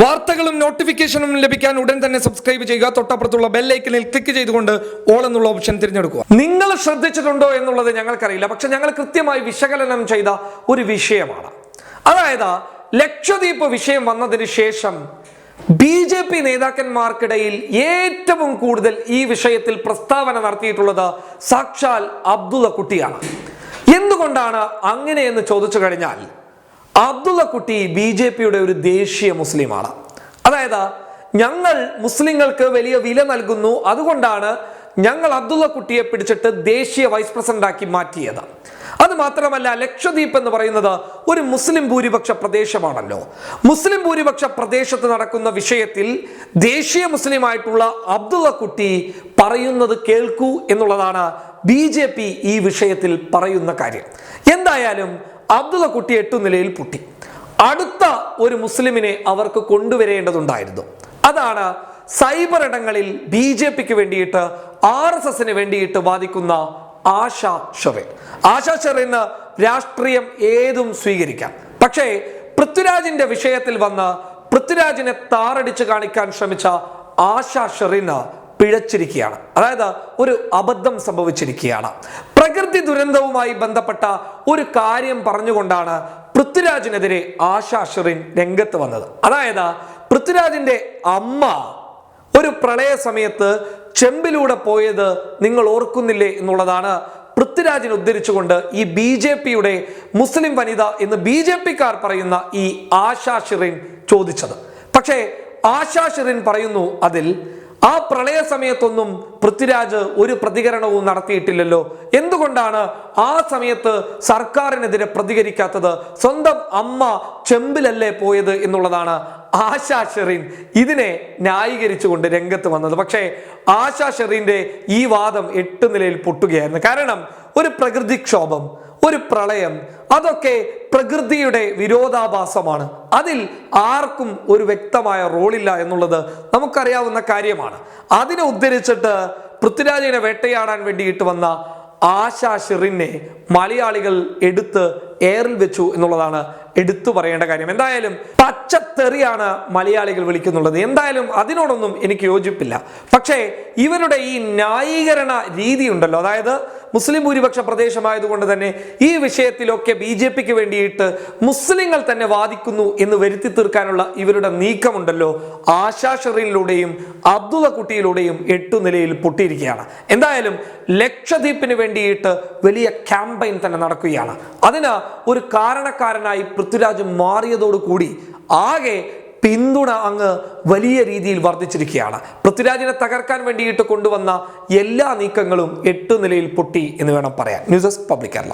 വാർത്തകളും നോട്ടിഫിക്കേഷനും ലഭിക്കാൻ ഉടൻ തന്നെ സബ്സ്ക്രൈബ് ചെയ്യുക. തൊട്ടപ്പുറത്തുള്ള ബെല്ലൈക്കനിൽ ക്ലിക്ക് ചെയ്തുകൊണ്ട് ഓൾ എന്നുള്ള ഓപ്ഷൻ തിരഞ്ഞെടുക്കുക. നിങ്ങൾ ശ്രദ്ധിച്ചിട്ടുണ്ടോ എന്നുള്ളത് ഞങ്ങൾക്കറിയില്ല. പക്ഷെ ഞങ്ങൾ കൃത്യമായി വിശകലനം ചെയ്ത ഒരു വിഷയമാണ്. അതായത് ലക്ഷദ്വീപ് വിഷയം വന്നതിന് ശേഷം ബി ജെ പി നേതാക്കന്മാർക്കിടയിൽ ഏറ്റവും കൂടുതൽ ഈ വിഷയത്തിൽ പ്രസ്താവന നടത്തിയിട്ടുള്ളത് സാക്ഷാൽ അബ്ദുള്ള കുട്ടിയാണ്. എന്തുകൊണ്ടാണ് അങ്ങനെയെന്ന് ചോദിച്ചു കഴിഞ്ഞാൽ അബ്ദുള്ള കുട്ടി ബി ജെ പിയുടെ ഒരു ദേശീയ മുസ്ലിമാണ്. അതായത് ഞങ്ങൾ മുസ്ലിങ്ങൾക്ക് വലിയ വില നൽകുന്നു. അതുകൊണ്ടാണ് ഞങ്ങൾ അബ്ദുള്ള കുട്ടിയെ പിടിച്ചിട്ട് ദേശീയ വൈസ് പ്രസിഡന്റ് ആക്കി മാറ്റിയത്. അത് മാത്രമല്ല ലക്ഷദ്വീപ് എന്ന് പറയുന്നത് ഒരു മുസ്ലിം ഭൂരിപക്ഷ പ്രദേശമാണല്ലോ. മുസ്ലിം ഭൂരിപക്ഷ പ്രദേശത്ത് നടക്കുന്ന വിഷയത്തിൽ ദേശീയ മുസ്ലിമായിട്ടുള്ള അബ്ദുള്ള കുട്ടി പറയുന്നത് കേൾക്കൂ എന്നുള്ളതാണ് ബി ഈ വിഷയത്തിൽ പറയുന്ന കാര്യം. എന്തായാലും അബ്ദുള്ള കുട്ടി എട്ടു നിലയിൽ പൊട്ടി. അടുത്ത ഒരു മുസ്ലിമിനെ അവർക്ക് കൊണ്ടുവരേണ്ടതുണ്ടായിരുന്നു. അതാണ് സൈബർ ഇടങ്ങളിൽ ബി ജെ പിക്ക് വേണ്ടിയിട്ട് ആർ എസ് എസിന് വേണ്ടിയിട്ട് വാദിക്കുന്ന ആശ ഷെറിൻ. ആശ ഷെറിന് രാഷ്ട്രീയം ഏതും സ്വീകരിക്കാം. പക്ഷേ പൃഥ്വിരാജിന്റെ വിഷയത്തിൽ വന്ന് പൃഥ്വിരാജിനെ താറടിച്ച് കാണിക്കാൻ ശ്രമിച്ച ആശ ഷെറിന് പിഴച്ചിരിക്കുകയാണ്. അതായത് ഒരു അബദ്ധം സംഭവിച്ചിരിക്കുകയാണ്. പ്രകൃതി ദുരന്തവുമായി ബന്ധപ്പെട്ട ഒരു കാര്യം പറഞ്ഞുകൊണ്ടാണ് പൃഥ്വിരാജിനെതിരെ ആശാ ഷെറിൻ രംഗത്ത് വന്നത്. അതായത് പൃഥ്വിരാജിന്റെ അമ്മ ഒരു പ്രളയ സമയത്ത് ചെമ്പിലൂടെ പോയത് നിങ്ങൾ ഓർക്കുന്നില്ലേ എന്നുള്ളതാണ് പൃഥ്വിരാജിനെ ഉദ്ധരിച്ചുകൊണ്ട് ഈ ബി ജെ പിയുടെ മുസ്ലിം വനിത എന്ന് ബി ജെ പിക്കാർ പറയുന്ന ഈ ആശാ ഷിറിൻ ചോദിച്ചത്. പക്ഷേ ആശാ ഷിറിൻ പറയുന്നു അതിൽ ആ പ്രളയ സമയത്തൊന്നും പൃഥ്വിരാജ് ഒരു പ്രതികരണവും നടത്തിയിട്ടില്ലല്ലോ. എന്തുകൊണ്ടാണ് ആ സമയത്ത് സർക്കാരിനെതിരെ പ്രതികരിക്കാത്തത്? സ്വന്തം അമ്മ ചെമ്പിലല്ലേ പോയത് എന്നുള്ളതാണ് ആശാ ഷെറിൻ ഇതിനെ ന്യായീകരിച്ചുകൊണ്ട് രംഗത്ത് വന്നത്. പക്ഷേ ആശാ ഷെറിന്റെ ഈ വാദം എട്ട് നിലയിൽ പൊട്ടുകയായിരുന്നു. കാരണം ഒരു പ്രകൃതിക്ഷോഭം ഒരു പ്രളയം. അതൊക്കെ പ്രകൃതിയുടെ വിരോധാഭാസമാണ്. അതിൽ ആർക്കും ഒരു വ്യക്തമായ റോളില്ല എന്നുള്ളത് നമുക്കറിയാവുന്ന കാര്യമാണ്. അതിനെ ഉദ്ധരിച്ചിട്ട് പൃഥ്വിരാജിനെ വേട്ടയാടാൻ വേണ്ടിയിട്ട് വന്ന ആശാ ഷിറിനെ മലയാളികൾ എടുത്ത് എയറിൽ വെച്ചു എന്നുള്ളതാണ് എടുത്തു പറയേണ്ട കാര്യം. എന്തായാലും പച്ചത്തെറിയാണ് മലയാളികൾ വിളിക്കുന്നുള്ളത് എന്തായാലും അതിനോടൊന്നും എനിക്ക് യോജിപ്പില്ല. പക്ഷേ ഇവരുടെ ഈ ന്യായീകരണ രീതി ഉണ്ടല്ലോ. അതായത് മുസ്ലിം ഭൂരിപക്ഷ പ്രദേശമായതുകൊണ്ട് തന്നെ ഈ വിഷയത്തിലൊക്കെ ബി ജെ പിക്ക് വേണ്ടിയിട്ട് മുസ്ലിങ്ങൾ തന്നെ വാദിക്കുന്നു എന്ന് വരുത്തി തീർക്കാനുള്ള ഇവരുടെ നീക്കമുണ്ടല്ലോ. ആശാ ഷെറിനിലൂടെയും അബ്ദുള്ള കുട്ടിയിലൂടെയും എട്ടു നിലയിൽ പൊട്ടിയിരിക്കുകയാണ്. എന്തായാലും ലക്ഷദ്വീപിന് വേണ്ടിയിട്ട് വലിയ ക്യാമ്പയിൻ തന്നെ നടക്കുകയാണ്. അതിന് ഒരു കാരണക്കാരനായി പൃഥ്വിരാജ് മാറിയതോടുകൂടി ആകെ പിന്തുണ അങ്ങ് വലിയ രീതിയിൽ വർദ്ധിച്ചിരിക്കുകയാണ്. പൃഥ്വിരാജിനെ തകർക്കാൻ വേണ്ടിയിട്ട് കൊണ്ടുവന്ന എല്ലാ നീക്കങ്ങളും എട്ട് നിലയിൽ പൊട്ടി എന്ന് വേണം പറയാൻ. News desk public Kerala.